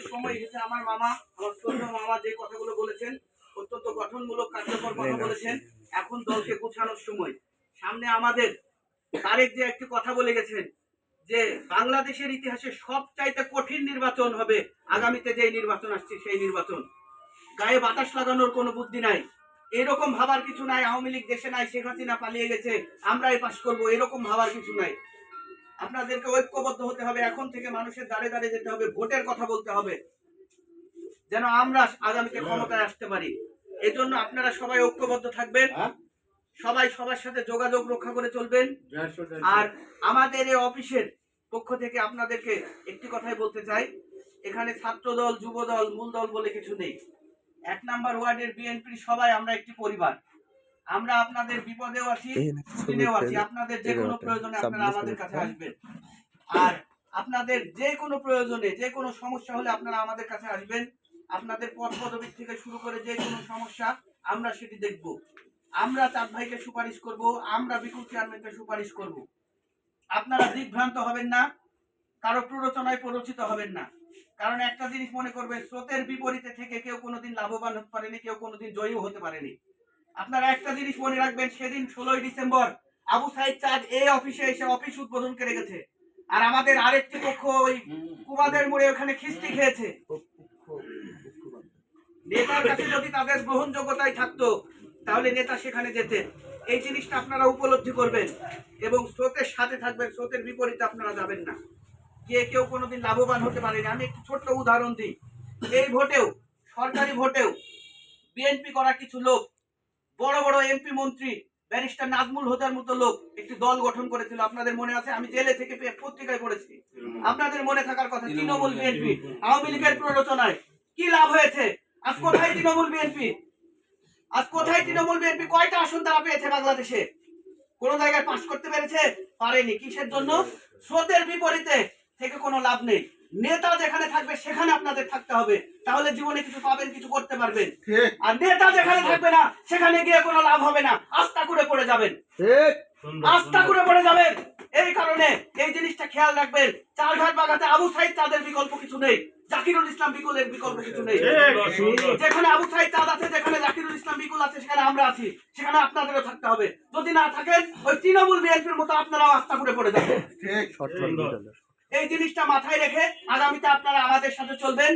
সময় এসেছে আমার মামা আমার ছোট মামা যে কথাগুলো বলেছেন অত্যন্ত গঠনমূলক কার্যকর কথা বলেছেন। এখন দলকে গোছানোর সময়। সামনে আমাদের তারেক যে একটি কথা বলে গেছেন যে বাংলাদেশের ইতিহাসে সবচাইতে কঠিন নির্বাচন হবে আগামীতে যে নির্বাচন আসছে সেই নির্বাচন। গায়ে বাতাস লাগানোর কোনো বুদ্ধি নাই। এরকম ভাবার কিছু নাই আওয়ামী লীগ দেশে নাই শেখ হাসিনা পালিয়ে গেছে আমরাই পাশ করব এরকম ভাবার কিছু নাই। আপনাদেরকে ঐক্যবদ্ধ হতে হবে এখন থেকে মানুষের দাঁড়ে দাঁড়িয়ে যেতে হবে ভোটের কথা বলতে হবে যেন আমরা আগামীতে ক্ষমতায় আসতে পারি। এজন্য আপনারা সবাই ঐক্যবদ্ধ থাকবেন সবাই সবার সাথে যোগাযোগ রক্ষা করে চলবেন। আর আমাদের এই অফিসের পক্ষ থেকে আপনাদেরকে একটি কথাই বলতে চাই এখানে ছাত্র দল যুব দল মূল দল বলে কিছু নেই। এক নাম্বার ওয়ার্ডের বিএনপির সবাই আমরা একটি পরিবার। আমরা আপনাদের বিপদেও আছি সুদিনেও আছি। আপনাদের যে কোনো প্রয়োজনে আপনারা আমাদের কাছে আসবেন। আর আপনাদের যে কোনো প্রয়োজনে যে কোনো সমস্যা হলে আপনারা আমাদের কাছে আসবেন। আপনাদের পদ পদবি থেকে শুরু করে যে কোনো সমস্যা আমরা সেটি দেখব। আমরা চাঁদ ভাইকে সুপারিশ করব আমরা বিপুল চেয়ারম্যানকে সুপারিশ করব। আপনারা দিগ্ভ্রান্ত হবেন না কারও প্ররোচনায় প্ররোচিত হবেন না। কারণ একটা জিনিস মনে করবেন স্রোতের বিপরীতে থেকে কেউ কোনোদিন লাভবান হতে পারেনি কেউ কোনোদিন জয়ীও হতে পারেনি। আপনারা একটা জিনিস মনে রাখবেন, সেদিন ষোলোই ডিসেম্বর আবু সাইদ চাঁদ এই অফিসে এসে অফিস উদ্বোধন করে গেছে। আর আমাদের আরেকটি পক্ষ ওই কুমাদের মোড়ে ওখানে খিস্তি খেয়েছে। নেতার কাছে যদি তাদের গ্রহণযোগ্যতাই থাকতো, তাহলে নেতা সেখানে যেতেন। এই জিনিসটা আপনারা উপলব্ধি করবেন এবং স্রোতের সাথে থাকবেন, স্রোতের বিপরীতে আপনারা যাবেন না। যে কেউ কোনোদিন লাভবান হতে পারেনি। আমি একটি ছোট্ট উদাহরণ দিই। এই ভোটেও, সরকারি ভোটেও বিএনপি করা কিছু লোক বড় বড় এমপি মন্ত্রী ব্যারিস্টার নাজমুল হোদার মতো লোক একটি দল গঠন করেছিল। আপনাদের মনে আছে? আমি জেলে থেকে পত্রিকায় পড়েছি। আপনাদের মনে থাকার কথা তৃণমূল বিএনপি আওয়ামী লীগের প্ররোচনায় কি লাভ হয়েছে? আজ কোথায় তৃণমূল বিএনপি আজ কোথায় তৃণমূল বিএনপি কয়টা আসন তারা পেয়েছে বাংলাদেশে? কোন জায়গায় পাশ করতে পেরেছে? পারেনি। কিসের জন্য? স্রোতের বিপরীতে থেকে কোনো লাভ নেই। নেতা যেখানে থাকবে সেখানে আপনাদের থাকতে হবে। তাহলে জীবনে কিছু পাবেন কিছু করতে পারবেন। আর নেতা যেখানে থাকবে না সেখানে গিয়ে কোনো লাভ হবে না। আস্থা করে পড়ে যাবেন। আস্থা করে পড়ে যাবেন। এই কারণে এই জিনিসটা খেয়াল রাখবেন। চারঘাট বাগাতে আবু সাইদ তাদের বিকল্প কিছু নেই। জাকিরুল ইসলাম বিকুলের বিকল্প কিছু নেই। যেখানে আবু সাইদ চাঁদ আছে যেখানে জাকিরুল ইসলাম বিকুল আছে সেখানে আমরা আছি। সেখানে আপনাদেরও থাকতে হবে। যদি না থাকেন ওই তৃণমূল বিএনপির মতো আপনারাও আস্থা করে পড়ে যাবেন। এই জিনিসটা মাথায় রেখে আগামীতে আপনারা আমাদের সাথে চলবেন।